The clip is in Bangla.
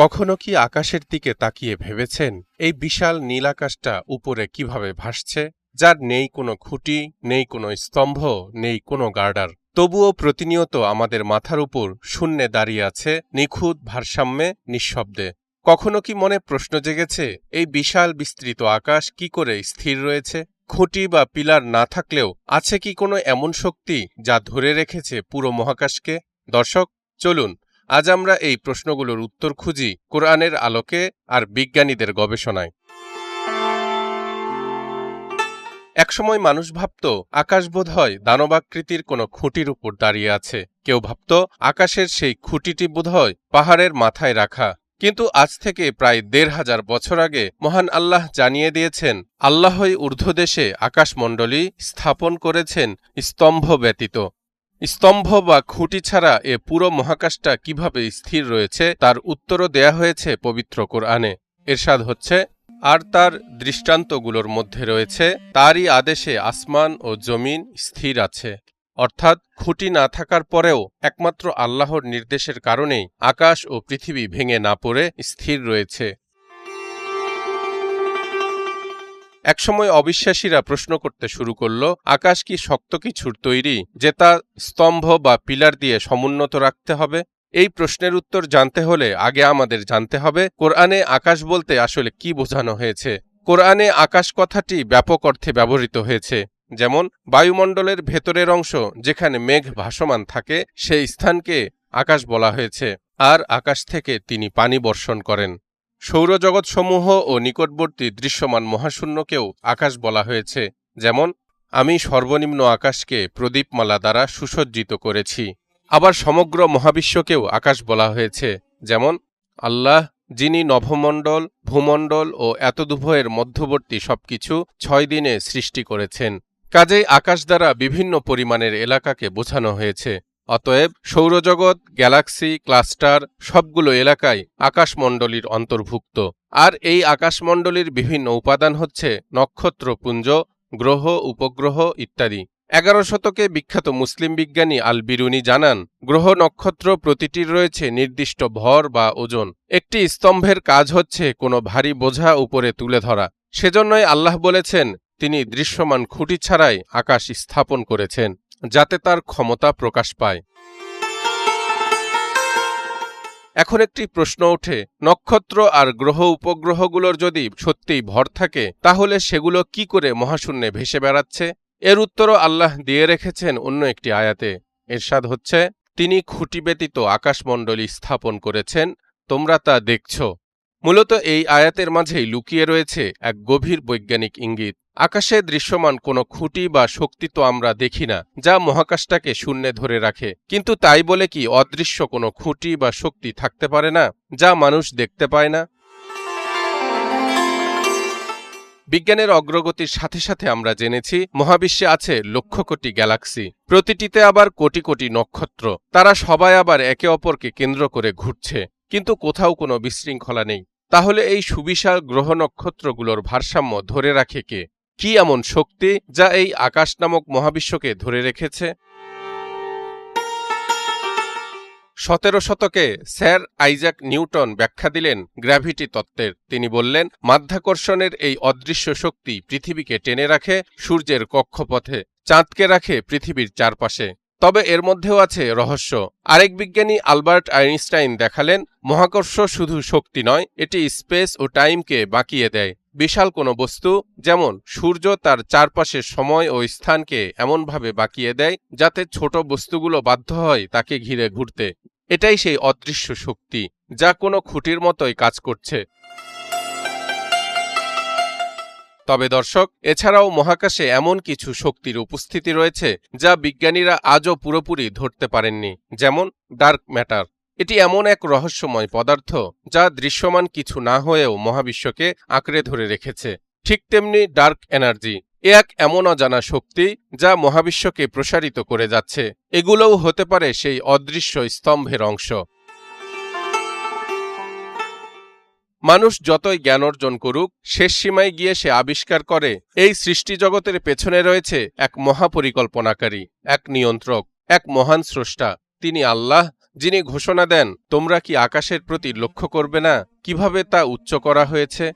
কখনো কি আকাশের দিকে তাকিয়ে ভেবেছেন, এই বিশাল নীল আকাশটা উপরে কীভাবে ভাসছে? যার নেই কোনো খুঁটি, নেই কোনো স্তম্ভ, নেই কোনো গার্ডার। তবুও প্রতিনিয়ত আমাদের মাথার উপর শূন্যে দাঁড়িয়ে আছে নিখুঁত ভারসাম্যে, নিঃশব্দে। কখনো কি মনে প্রশ্ন জেগেছে, এই বিশাল বিস্তৃত আকাশ কি করে স্থির রয়েছে? খুঁটি বা পিলার না থাকলেও আছে কি কোনো এমন শক্তি যা ধরে রেখেছে পুরো মহাকাশকে? দর্শক, চলুন আজ আমরা এই প্রশ্নগুলোর উত্তর খুঁজি কোরআনের আলোকে আর বিজ্ঞানীদের গবেষণায়। একসময় মানুষ ভাবত, আকাশ বোধ হয় দানবাকৃতির কোনো খুঁটির উপর দাঁড়িয়ে আছে। কেউ ভাবত, আকাশের সেই খুঁটিটি বোধ হয় পাহাড়ের মাথায় রাখা। কিন্তু আজ থেকে প্রায় দেড় হাজার বছর আগে মহান আল্লাহ জানিয়ে দিয়েছেন, আল্লাহই ঊর্ধ্বদেশে আকাশমণ্ডলী স্থাপন করেছেন স্তম্ভ ব্যতীত। স্তম্ভ বা খুঁটি ছাড়া এ পুরো মহাকাশটা কীভাবে স্থির রয়েছে তার উত্তরও দেয়া হয়েছে পবিত্র কোরআনে। এরশাদ হচ্ছে, আর তার দৃষ্টান্তগুলোর মধ্যে রয়েছে, তারই আদেশে আসমান ও জমিন স্থির আছে। অর্থাৎ, খুঁটি না থাকার পরেও একমাত্র আল্লাহর নির্দেশের কারণেই আকাশ ও পৃথিবী ভেঙে না পড়ে স্থির রয়েছে। একসময় অবিশ্বাসীরা প্রশ্ন করতে শুরু করল, আকাশ কি শক্ত কিছুর তৈরি, যে তা স্তম্ভ বা পিলার দিয়ে সমুন্নত রাখতে হবে? এই প্রশ্নের উত্তর জানতে হলে আগে আমাদের জানতে হবে, কোরআনে আকাশ বলতে আসলে কি বোঝানো হয়েছে? কোরআনে আকাশ কথাটি ব্যাপক অর্থে ব্যবহৃত হয়েছে, যেমন বায়ুমণ্ডলের ভেতরের অংশ যেখানে মেঘ ভাসমান থাকে, সেই স্থানকে আকাশ বলা হয়েছে, আর আকাশ থেকে তিনি পানি বর্ষণ করেন। সৌরজগৎসমূহ ও নিকটবর্তী দৃশ্যমান মহাশূন্যকেও আকাশ বলা হয়েছে, যেমন, আমি সর্বনিম্ন আকাশকে প্রদীপমালা দ্বারা সুসজ্জিত করেছি। আবার সমগ্র মহাবিশ্বকেও আকাশ বলা হয়েছে, যেমন, আল্লাহ, যিনি নভমণ্ডল, ভূমণ্ডল ও এতদুভয়ের মধ্যবর্তী সবকিছু ছয় দিনে সৃষ্টি করেছেন। কাজেই আকাশ দ্বারা বিভিন্ন পরিমাণের এলাকাকে বোঝানো হয়েছে। অতএব সৌরজগৎ, গ্যালাক্সি, ক্লাস্টার সবগুলো এলাকায় আকাশমণ্ডলীর অন্তর্ভুক্ত। আর এই আকাশমণ্ডলীর বিভিন্ন উপাদান হচ্ছে নক্ষত্রপুঞ্জ গ্রহ, উপগ্রহ ইত্যাদি। এগারো শতকে বিখ্যাত মুসলিম বিজ্ঞানী আল বিরুনি জানান, গ্রহ নক্ষত্র প্রতিটির রয়েছে নির্দিষ্ট ভর বা ওজন। একটি স্তম্ভের কাজ হচ্ছে কোনো ভারী বোঝা উপরে তুলে ধরা। সেজন্যই আল্লাহ বলেছেন, তিনি দৃশ্যমান খুঁটি ছাড়াই আকাশ স্থাপন করেছেন। যাতে তার ক্ষমতা প্রকাশ পায়। এখন একটি প্রশ্ন ওঠে, নক্ষত্র আর গ্রহ উপগ্রহগুলোর যদি সত্যিই ভর থাকে, তাহলে সেগুলো কি করে মহাশূন্যে ভেসে বেড়াচ্ছে? এর উত্তরও আল্লাহ দিয়ে রেখেছেন অন্য একটি আয়াতে। এরশাদ হচ্ছে, তিনি খুঁটি ব্যতীত আকাশমণ্ডলী স্থাপন করেছেন, তোমরা তা দেখছ। মূলত এই আয়াতের মাঝেই লুকিয়ে রয়েছে এক গভীর বৈজ্ঞানিক ইঙ্গিত। আকাশে দৃশ্যমান কোনো খুঁটি বা শক্তি তো আমরা দেখি না, যা মহাকাশটাকে শূন্যে ধরে রাখে। কিন্তু তাই বলে কি অদৃশ্য কোনো খুঁটি বা শক্তি থাকতে পারে না, যা মানুষ দেখতে পায় না? বিজ্ঞানের অগ্রগতির সাথে সাথে আমরা জেনেছি, মহাবিশ্বে আছে লক্ষ কোটি গ্যালাক্সি। প্রতিটিতে আবার কোটি কোটি নক্ষত্র। তারা সবাই আবার একে অপরকে কেন্দ্র করে ঘুরছে। কিন্তু কোথাও কোনো বিশৃঙ্খলা নেই। তাহলে এই সুবিশাল গ্রহ নক্ষত্রগুলোর ভারসাম্য ধরে রাখে কে? কি এমন শক্তি যা এই আকাশ নামক মহাবিশ্বকে ধরে রেখেছে? সতেরো শতকে স্যার আইজাক নিউটন ব্যাখ্যা দিলেন গ্র্যাভিটি তত্ত্বের। তিনি বললেন, মাধ্যাকর্ষণের এই অদৃশ্য শক্তি পৃথিবীকে টেনে রাখে সূর্যের কক্ষপথে, চাঁদকে রাখে পৃথিবীর চারপাশে। তবে এর মধ্যেও আছে রহস্য। আরেক বিজ্ঞানী আলবার্ট আইনস্টাইন দেখালেন, মহাকর্ষ শুধু শক্তি নয়, এটি স্পেস ও টাইমকে বাঁকিয়ে দেয়। বিশাল কোনো বস্তু, যেমন সূর্য, তার চারপাশের সময় ও স্থানকে এমনভাবে বাঁকিয়ে দেয়, যাতে ছোট বস্তুগুলো বাধ্য হয় তাকে ঘিরে ঘুরতে। এটাই সেই অদৃশ্য শক্তি, যা কোনো খুঁটির মতোই কাজ করছে। তবে দর্শক, এছাড়াও মহাকাশে এমন কিছু শক্তির উপস্থিতি রয়েছে যা বিজ্ঞানীরা আজও পুরোপুরি ধরতে পারেননি, যেমন ডার্ক ম্যাটার। এটি এমন এক রহস্যময় পদার্থ যা দৃশ্যমান কিছু না হয়েও মহাবিশ্বকে আঁকড়ে ধরে রেখেছে। ঠিক তেমনি ডার্ক এনার্জি, এ এক এমন অজানা শক্তি যা মহাবিশ্বকে প্রসারিত করে যাচ্ছে। এগুলোও হতে পারে সেই অদৃশ্য স্তম্ভের অংশ। মানুষ যতই জ্ঞান অর্জন করুক, শেষ সীমায় গিয়ে সে আবিষ্কার করে, এই সৃষ্টি জগতের পেছনে রয়েছে এক মহাপরিকল্পনাকারী, এক নিয়ন্ত্রক, এক মহান স্রষ্টা। তিনি আল্লাহ, যিনি ঘোষণা দেন, তোমরা কি আকাশের প্রতি লক্ষ্য করবে না? কীভাবে তা উচ্চ করা হয়েছে?